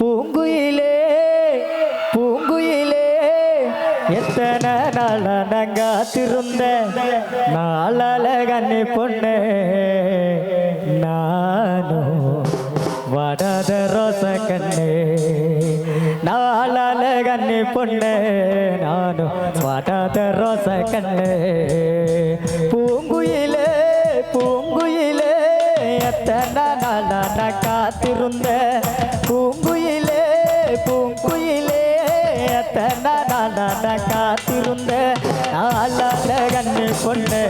பூங்குயிலே பூங்குயிலே. எத்தனை நாள் நங்காத்திருந்த நாளால கண்ணி பொண்ணு. நானும் வடாத ரோச கண்ணே நாளால கண்ணி பொண்ணு. நானும் வடாத ரோச கண்ணே பூங்குயிலே பூங்குயிலே. எத்தனை நாள் நான் பொண்ணு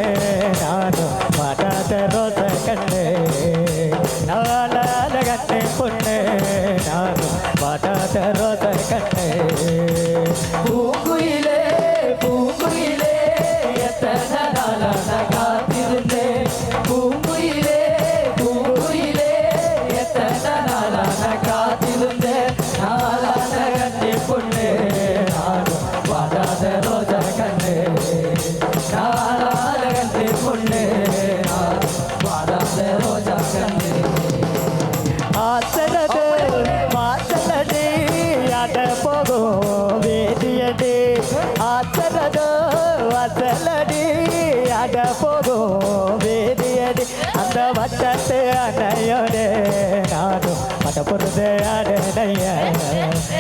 நானும் மன பொருந்தே அடைய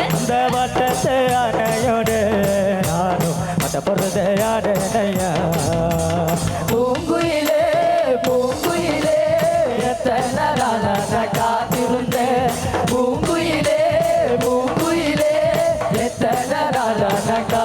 அந்த வட்டத்தை அடையோடு நானும் மன பொருந்தே அடைய பூங்குயிலே பூங்குயிலே எத்தனை நாளாக காத்திருந்தேன் பூங்குயிலே எத்தனை நாளாக கா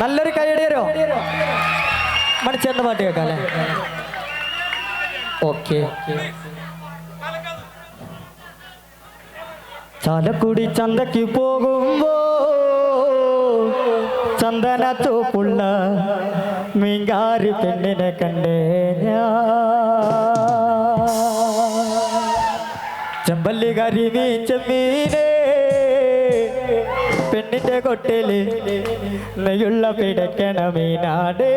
നല്ലൊരു കൈയടിയരോ മണിച്ചേട്ടന്റെ പാട്ട് കേൾക്കാല്ലേ ഓക്കെ. ചാലക്കുടി ചന്തയ്ക്ക് പോകുമ്പോ ചന്ദനത്തോപ്പുള്ള മീങ്കാരി പെണ്ണിനെ കണ്ടേ ഞാൻ. ചെമ്പല്ലി കരിമീ ചെമ്മീനെ പെണ്ണിന്റെ കൊട്ടിൽ നെയ്യുള്ള പിടക്കണ മീനാട്.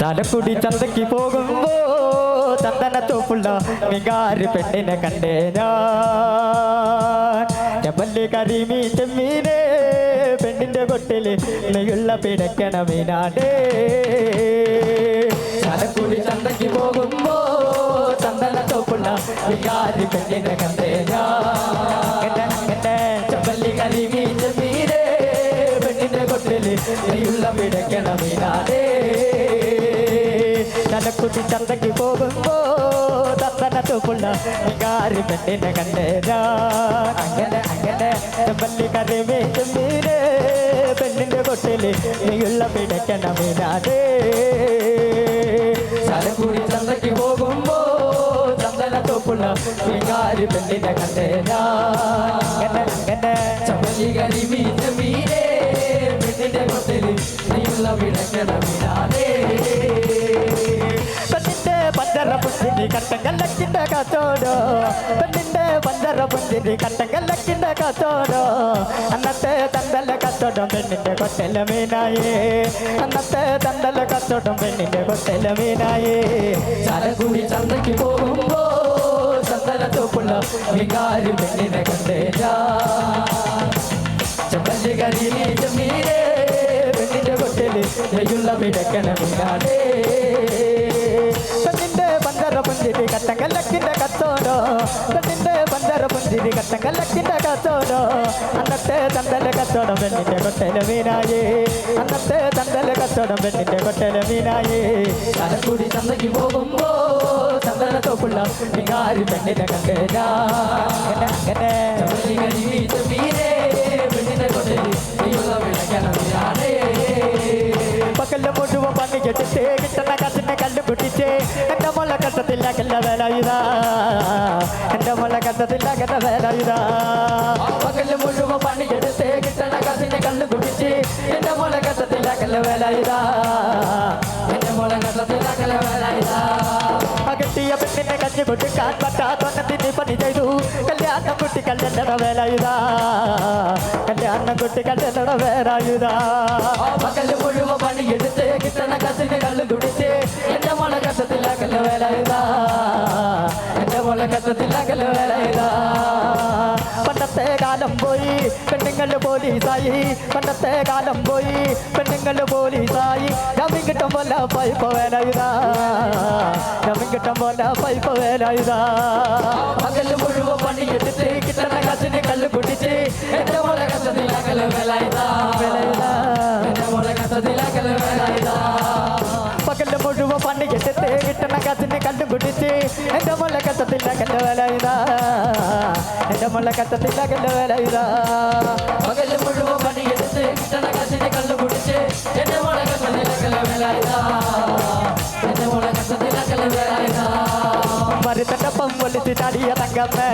തലക്കുടി ചന്തയ്ക്ക് പോകുമ്പോ ചന്ദനത്തോപ്പുള്ള മികാരി പെണ്ണിനെ കണ്ടേ ഞാൻ. ചെമ്പല്ലി ചെമ്മീനെ പെണ്ണിന്റെ കൊട്ടിൽ നെയ്യുള്ള പിടക്കണ മീനാട്. ചാലക്കുടി ചന്തയ്ക്ക് പോകുമ്പോ ചന്ദനത്തോപ്പുള്ള വികാരി പെണ്ണിനെ കണ്ടേ ചപ്പല്ലി കലി കരിമീ ചെമ്മീനെ പെണ്ണിന്റെ കൊട്ടിൽ നെയ്യുള്ള പിടയ്ക്കണ മീനാട്. തലക്കുത്തി ചന്തയ്ക്ക് പോകുമ്പോ തത്തനത്തുള്ള വികാരി പെണ്ണിനെ കണ്ടേരാ അങ്ങനെ അങ്ങനെ ചെമ്പല്ലി കറി വേറ്റും മീര് പെണ്ണിന്റെ കൊട്ടിൽ നീയുള്ള പിടയ്ക്കണ മീനാട്. ചലക്കുടി ചന്തയ്ക്ക് പോകുമ്പോ ചന്ദനത്തോപ്പുള്ള വികാരി പെണ്ണിനെ കണ്ടേ കറി വീറ്റും മീര് പെണ്ണിന്റെ കൊട്ടിൽ നീയുള്ള മീനാടേ പെണ്ണിന്റെ പഞ്ചറ പുഞ്ചിരി കട്ടങ്കല്ലക്കിന്റെ കത്തോടോ? പെണ്ണിന്റെ പഞ്ചറ പുഞ്ചിരി കട്ടങ്കല്ലക്കിന്റെ കത്തോടോ? അന്നത്തെ തന്തല കത്തോടും പെണ്ണിന്റെ കൊട്ടല മീനായേ. അന്നത്തെ തന്തല കത്തോടും പെണ്ണിന്റെ കൊട്ടല മീനായേ. ചാലക്കുടി ചന്തയ്ക്ക് പോകുമ്പോ തോപ്പുള്ള വികാരി പെണ്ണിനെ കണ്ടേ ചെമ്പല്ലി കരിമീ ചെമ്മീരേ പെണ്ണിന്റെ കൊട്ടൽ നെയ്യുള്ള പഞ്ചറ പുഞ്ചിരി കട്ടങ്കല്ലക്കിന്റെ കത്തോടോ പെണ്ണിന്റെ പന്തര പുഞ്ചിരി കട്ടങ്കല്ലക്കിന്റെ കത്തോടോ അന്നത്തെ തന്തല കത്തോടം പെണ്ണിന്റെ കൊട്ടല മീനായി. അന്നത്തെ തന്തല കത്തോടം പെണ്ണിന്റെ കൊട്ടല മീനായി. കൂടി തന്നയ്ക്ക് പോകുമ്പോ ചന്ദന തോപ്പുള്ള പണി പെണ്ണിനെ കണ്ടേരാ. അങ്ങനെ അങ്ങനെ ചെമ്പല്ലി എന്റെ മുള്ള പെണ്ണിന്റെ കൊട്ടൽ നെയ്യുള്ള പിടക്കണ മീനാടേ പക്കല്ല മുഴുവൻ പണി കെട്ടിട്ട് കിട്ടണ കസിനെ കല്ലുപിടി കുടിച്ച് എന്റെ മുള്ള കട്ടത്തില്ലാക്കല്ല വേല ഇതാ എന്റെ മുള്ള കട്ടത്തില്ലാക്കല്ല വേല ഇതാ പകല് മുഴുവൻ പണിയെടുത്ത് കിട്ടണ കാശിനെ കള്ളു കുടിച്ച് എന്റെ മുള്ള കട്ടത്തില്ലാക്കല്ല വേല ഇതാ എന്റെ മുള്ള കട്ടത്തില്ലാക്കല്ല വേല ഇതാ അകട്ടിയ പെണ്ണിനെ കഞ്ഞി കൊടുക്കാൻ പറ്റാത്തൊന്നത്തിന് പണി ചെയ്തു കല്യാണം കുട്ടി കല്യാണ വേല ഇതാ കല്യാണം കുട്ടി കല്യാണ വേല ഇതാ പകല് മുഴുവൻ പണിയെടുത്ത് കിട്ടണ കാശിനെ കള്ളു കുടിച്ച് പണ്ടത്തെ കാലം പോയി പെണ്ണുങ്ങൾ പോലീസായി പണ്ടത്തെ കാലം പോയി പെണ്ണുങ്ങൾ പോലീസായി ജാമ്യം കിട്ടും പോലെ പൈപ്പ് വേല ഇതാ ജാമ്യം കിട്ടും പോലെ പൈപ്പ് വേല ഇതാ പകല് മുഴുവൻ പണിയെടുത്ത് കിട്ടണ കാശിന് കല്ല് കുടിച്ച് കുടിച്ച് എന്റെ മോളെ കഷ്ടത്തിലാക്കല വേല ഇതാ എന്റെ മോളെ കഷ്ടത്തിലാക്കല വേല ഇതാ പകല് മുഴുവൻ പണിയെടുത്ത് കിട്ടണ കാശിന് കല്ല് കുടിച്ച് എന്റെ മോളെ കഷ്ടത്തിലാക്കല വേല ഇതാ എന്റെ മോളെ കഷ്ടത്തിലാക്കല വേല ഇതാ മരുത്തപ്പം പൊലിച്ച് ചാടിയ തങ്കമ്മേ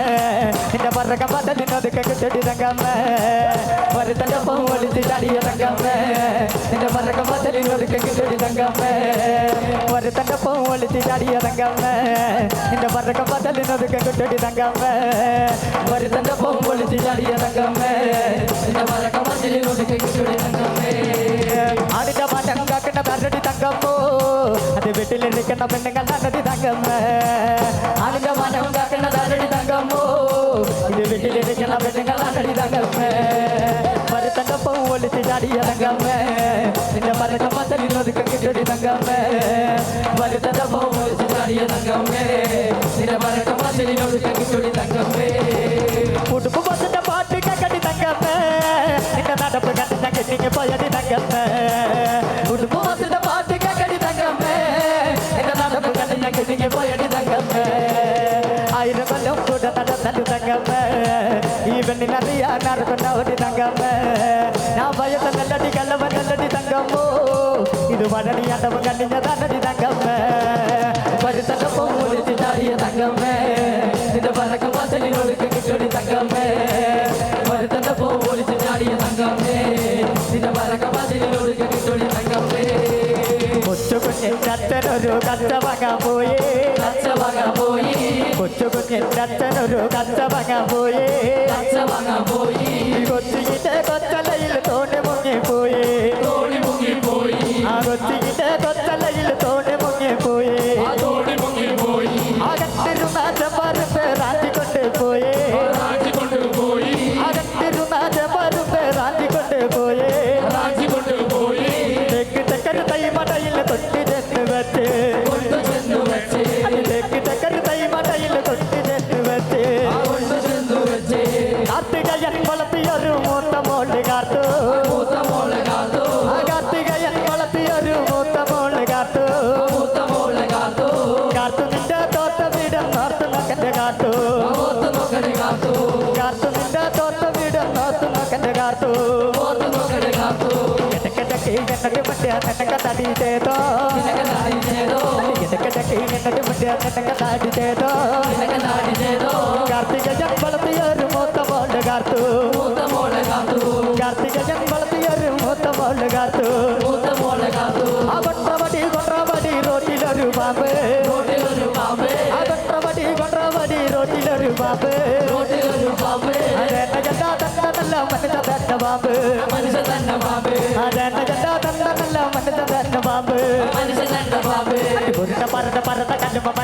നിന്റെ പറക പതലിനൊതുക്കെ இந்த மறக்க மாதலின் ஒழுக்க கிட்டடி தங்காம ஒரு தண்டப்பம் ஒழிச்சு அடிய தங்காம இந்த மறக்க மாதலின் ஒழுக்க கிட்டடி தங்காம ஒரு தண்டப்பம் ஒழிச்சு அடிய தங்காம இந்த மறக்க மாதலின் ஒழுக்க கிட்டடி தங்காம. அடுத்த மாட்டம் காக்கின பரடி தங்கப்போ அது வீட்டில் இருக்கிற பெண்ணுங்கள் தன்னடி தங்காம. அடுத்த மாட்டம் காக்கின பரடி தங்கமோ இது வீட்டில் இருக்கிற பெண்ணுங்கள் தன்னடி தங்காம. கட்டி தாடி இறங்காம இந்த மரக்க மத்தடி நொதுக்க கிட்டடி தங்காம. வருத்த தப்பம் தாடி இறங்காம இந்த மரக்க மத்தடி நொதுக்க கிட்டடி தங்காம. உடுப்பு பசங்க பாட்டு கட்டி தங்காம. இந்த நடப்பு கட்டி தங்கிட்டீங்க பயடி தங்காம. கண்ணி நிறையா நறுக்கு நவதி தங்கம்ம நான் பயத்தை நல்லடி கல்லவ நல்லடி தங்கம்மோ இது வடனி அண்டவ கண்ணிஞ்ச தன்னடி தங்கம்ம படுத்தப்போ முடிச்சு தாடிய தங்கம்ம இந்த பறக்க பசலி நொடுக்கு கிட்டடி தங்கம்ம படுத்தப்போ முடிச்சு தாடிய தங்கம்மே കൊച്ചു കുഞ്ഞിന്റെ അച്ഛനൊരു കച്ച വാങ്ങാൻ പോയി കച്ച പോയി കൊച്ചു കുഞ്ഞിന്റെ അച്ഛനൊരു കച്ച വാങ്ങാൻ പോയി കച്ച വാങ്ങാൻ പോയി കൊച്ചിന്റെ കൊച്ചലയിൽ തോണി മുങ്ങിപ്പോയി. തോണി മുങ്ങിപ്പോയി ആ കൊച്ചിന്റെ കൊച്ചലയിൽ തോണി മുങ്ങിപ്പോയി. నిన్నటి మధ్య తటక దాటిచేదో ఎటక డకి నిన్నటి మధ్య తటక దాటిచేదో కార్తీక జన్మలతయరు మూత మోళ్ళగార్తు కార్తీక జన్మలతయరు మూత మోళ్ళగార్తు అబట్టబడి గొట్రబడి రోటిలరు బాబే అబట్టబడి గొట్రబడి రోటిలరు బాబే రోటిలరు బాబే అదే తగ్గ తగ్గ తల్ల మనస తగ్గ బాబే మనస తగ్గ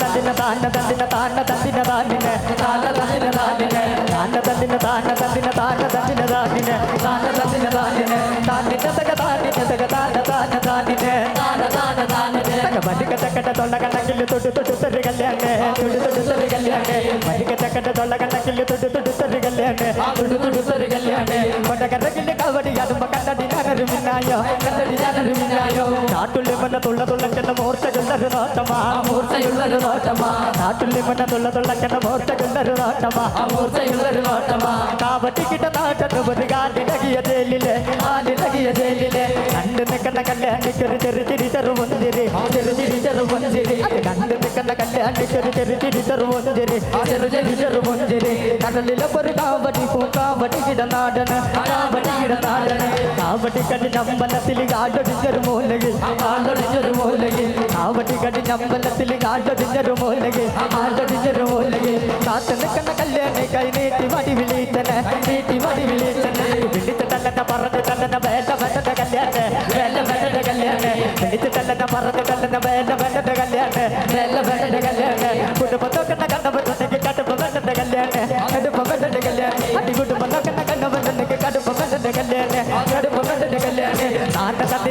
താന്ന തണ്ടിന താന്ന തണ്ടിന താന്ന തണ്ടിന താന്നിനെ. താല തന്നിന് താനിനെ താന്ന തണ്ടിന താന്ന തണ്ടിന താന്ന തണ്ടിന താന്നിനെ. താന തന്നിന് താനിനെ താന്നിന തക താന്നിന തക താന്ന താന്ന താന്നിനെ. താന താന താനിനെ തക ബലിക തക്കട തൊള്ള കണ്ണക്കിൽ തൊട്ട് തൊട്ട് തെറി കല്യാണേ. തൊട്ട് തൊട്ട് തെറി കല്യാണേ. മരിക്ക ചക്കന്റെ തൊള്ള കണ്ണക്കിൽ തൊട്ട് തൊട്ട് തെറി കല്യാണേ. തുടു തുടു തെറി കവടി അതുമ്പോ കണ്ടടി ഞാനൊരു മിന്നായോ നാട്ടുള്ളി മന്ന തുള്ള തുള്ളക്കെന്ന മോർച്ചകളുള്ളൊരു നോട്ടമാ മൂർച്ചയുള്ളൊരു നോട്ടമാ. നാട്ടുള്ളി മന്ന തുള്ള തുള്ളക്കെന്ന മോർച്ചകളുള്ളൊരു നോട്ടമാ മൂർച്ചയുള്ളൊരു നോട്ടമാ. കാവട്ടിക്കിട്ട നാട്ടത്ത് ഒരു കാലിടകിയ ജയിലിൽ ആലിളകിയ ജയിലിലെ. കണ്ടു നിൽക്കുന്ന കല്യാണിക്കൊരു ചെറു ചിരി ചെറുപുഞ്ചിരി. ചെറു ചിരി ചെറു പുഞ്ചിരി കണ്ടു നിൽക്കുന്ന കല്യാണിക്കൊരു ചെറു ചിരി ചെറുപുഞ്ചിരി. ചെറു ചെറു ചെറു പുഞ്ചിരി കടലിലെ ഒരു കാവടി കിടനാടന് കാവടിയുടെ നാടന് കാവടി കടി അമ്പലത്തിൽ കാടൊടിഞ്ഞൊരു മൂലകിൽ ആളൊടിച്ചൊരു മൂലകിൽ. കാവടി കടി അമ്പലത്തിൽ കാടൊടിഞ്ഞൊരു മൂലകിൽ ആടൊടിഞ്ഞൊരു മൂലകിൽ. കാത്തു നിൽക്കുന്ന കല്യാണി കൈ നീട്ടി മടി വിളിച്ചന് നീട്ടി മടി വിളിച്ചന്. വിളിച്ച് തന്നെ പറഞ്ഞു തന്നെ വേണ്ട വേണ്ട കല്യാണ വേണ്ട വേണ്ട കല്യാണ. വിളിച്ച് തന്നെ പറഞ്ഞു തന്നെ വേണ്ട വേണ്ട കല്യാണ വേണ്ട വേണ്ട കല്യാണ. കുടുംബം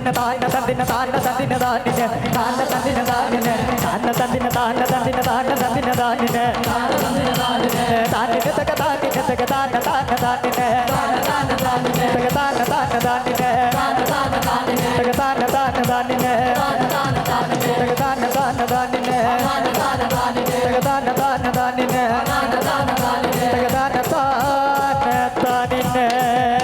തന്നിന താണ്ട തന്നിന താണ്ട തന്നിന താണ്ടിന് താണ്ട തന്നിന താണ്ടിന് താണ്ട തന്നിന താണ്ട തന്നിന താണ്ട തന്നിന താണ്ടിന് താണ്ടിന് തക താണ്ടിന് തക താണ്ട താണ്ട താണ്ടിന് തക താണ്ട താണ്ട താണ്ടിന് തക താണ്ട താണ്ട താണ്ടിന് തക താണ്ട താണ്ട താണ്ടിന് തക താണ്ട താണ്ട താണ്ടിന് തക താണ്ട താണ്ട താണ്ടിന്